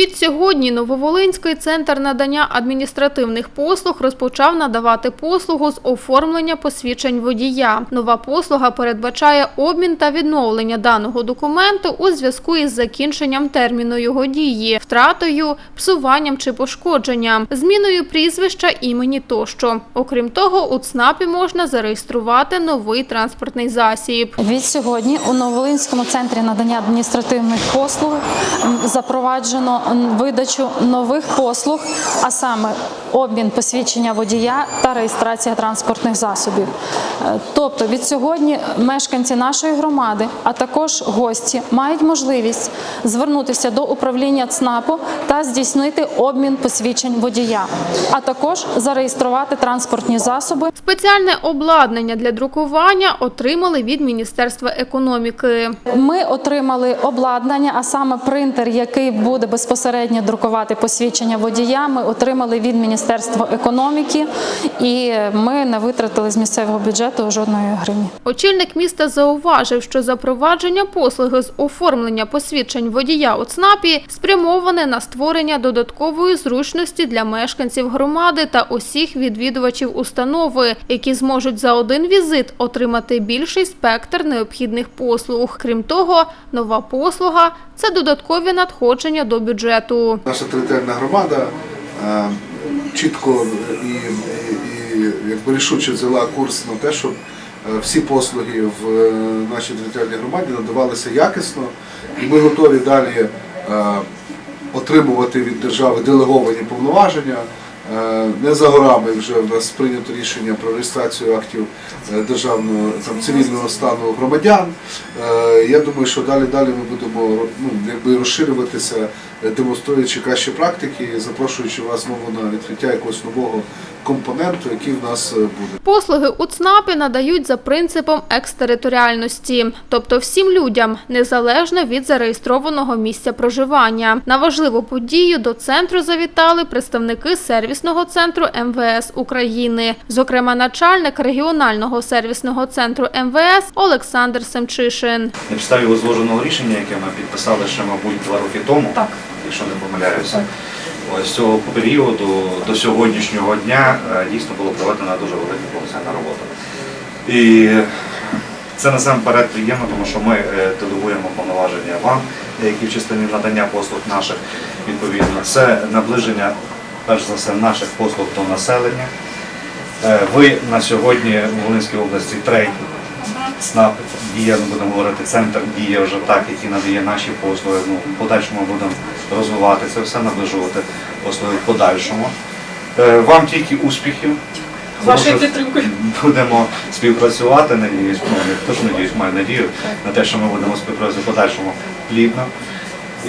Відсьогодні Нововолинський центр надання адміністративних послуг розпочав надавати послугу з оформлення посвідчень водія. Нова послуга передбачає обмін та відновлення даного документу у зв'язку із закінченням терміну його дії, втратою, псуванням чи пошкодженням, зміною прізвища, імені тощо. Окрім того, у ЦНАПі можна зареєструвати новий транспортний засіб. Від сьогодні у Новолинському центрі надання адміністративних послуг запроваджено видачу нових послуг, а саме обмін посвідчення водія та реєстрація транспортних засобів. Е, Тобто від сьогодні мешканці нашої громади, а також гості, мають можливість звернутися до управління ЦНАПу та здійснити обмін посвідчень водія, а також зареєструвати транспортні засоби Спеціальне обладнання для друкування отримали від Міністерства економіки. Ми отримали обладнання, а саме принтер, який буде безпосередньо друкувати посвідчення водія. Ми отримали від Міністерства економіки, і ми не витратили з місцевого бюджету жодної гривні. Очільник міста зауважив, що запровадження послуги з оформлення посвідчень водія у ЦНАПі спрямоване на створення додаткової зручності для мешканців громади та усіх відвідувачів установи, які зможуть за один візит отримати більший спектр необхідних послуг. Крім того, нова послуга це додаткові надходження до бюджету. Наша територіальна громада е, чітко і, і, і рішуче взяла курс на те, щоб е, всі послуги в е, нашій територіальній громаді надавалися якісно, і ми готові далі отримувати від держави делеговані повноваження. Не за горами вже в нас прийнято рішення про реєстрацію актів державного там, цивільного стану громадян. Я думаю, що далі далі ми будемо ну, якби розширюватися, демонструючи кращі практики, і запрошуючи вас знову на відкриття якогось нового компоненту, який в нас е, буде. Послуги у ЦНАПі надають за принципом екстериторіальності, тобто всім людям, незалежно від зареєстрованого місця проживання. На важливу подію до центру завітали представники сервісного центру МВС України, зокрема начальник регіонального сервісного центру МВС Олександр Семчишин. На підставі узложеного рішення, яке ми підписали ще, мабуть, два роки тому, якщо не помиляюся. Ось з цього періоду до сьогоднішнього дня е, дійсно було проведена дуже велика професійна робота. І це насамперед приємно, тому що ми е, делегуємо повноваження вам, які в частині надання послуг наших відповідно. Це наближення, перш за все, наших послуг до населення. Е, Ви на сьогодні в Волинській області третій ЦНАП діє, ми будемо говорити, центр діє вже так, який надає наші послуги. Ну, в подальшому будемо розвивати це все, наближувати послуги в подальшому. Е, Вам тільки успіхів. Вашої вашою підтримкою. Будемо співпрацювати, надіюсь, ну, я теж надіюсь, маю надію на те, що ми будемо співпрацювати в подальшому плідно.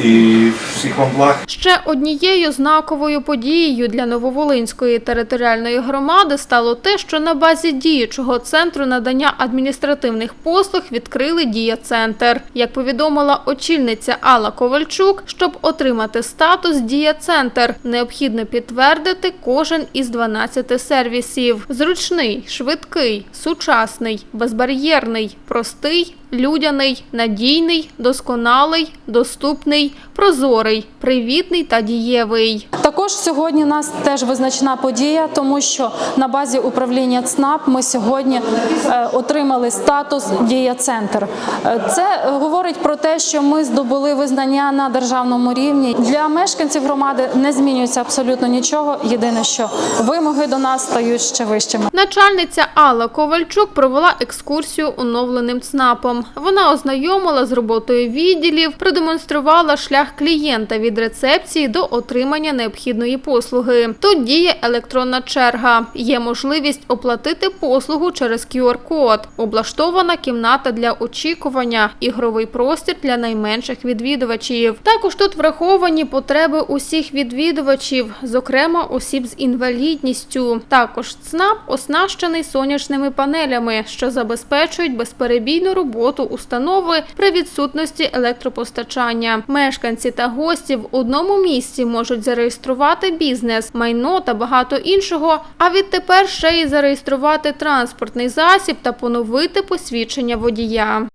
І всіх вам благ. Ще однією знаковою подією для Нововолинської територіальної громади стало те, що на базі діючого центру надання адміністративних послуг відкрили Дія-центр. Як повідомила очільниця Алла Ковальчук, щоб отримати статус Дія-центр, необхідно підтвердити кожен із 12 сервісів. Зручний, швидкий, сучасний, безбар'єрний, простий, людяний, надійний, досконалий, доступний, прозорий, привітний та дієвий. Також сьогодні у нас теж визначна подія, тому що на базі управління ЦНАП ми сьогодні е, отримали статус Дія Центр. Е, Це говорить про те, що ми здобули визнання на державному рівні. Для мешканців громади не змінюється абсолютно нічого. Єдине, що вимоги до нас стають ще вищими. Начальниця Алла Ковальчук провела екскурсію оновленим ЦНАПом. Вона ознайомила з роботою відділів, продемонструвала шлях клієнта від рецепції до отримання необхідної послуги. Тут діє електронна черга. Є можливість оплатити послугу через QR-код. Облаштована кімната для очікування, ігровий простір для найменших відвідувачів. Також тут враховані потреби усіх відвідувачів, зокрема осіб з інвалідністю. Також ЦНАП оснащений сонячними панелями, що забезпечують безперебійну роботу установи при відсутності електропостачання. Мешканці та гості в одному місці можуть зареєструвати бізнес, майно та багато іншого. А відтепер ще й зареєструвати транспортний засіб та поновити посвідчення водія.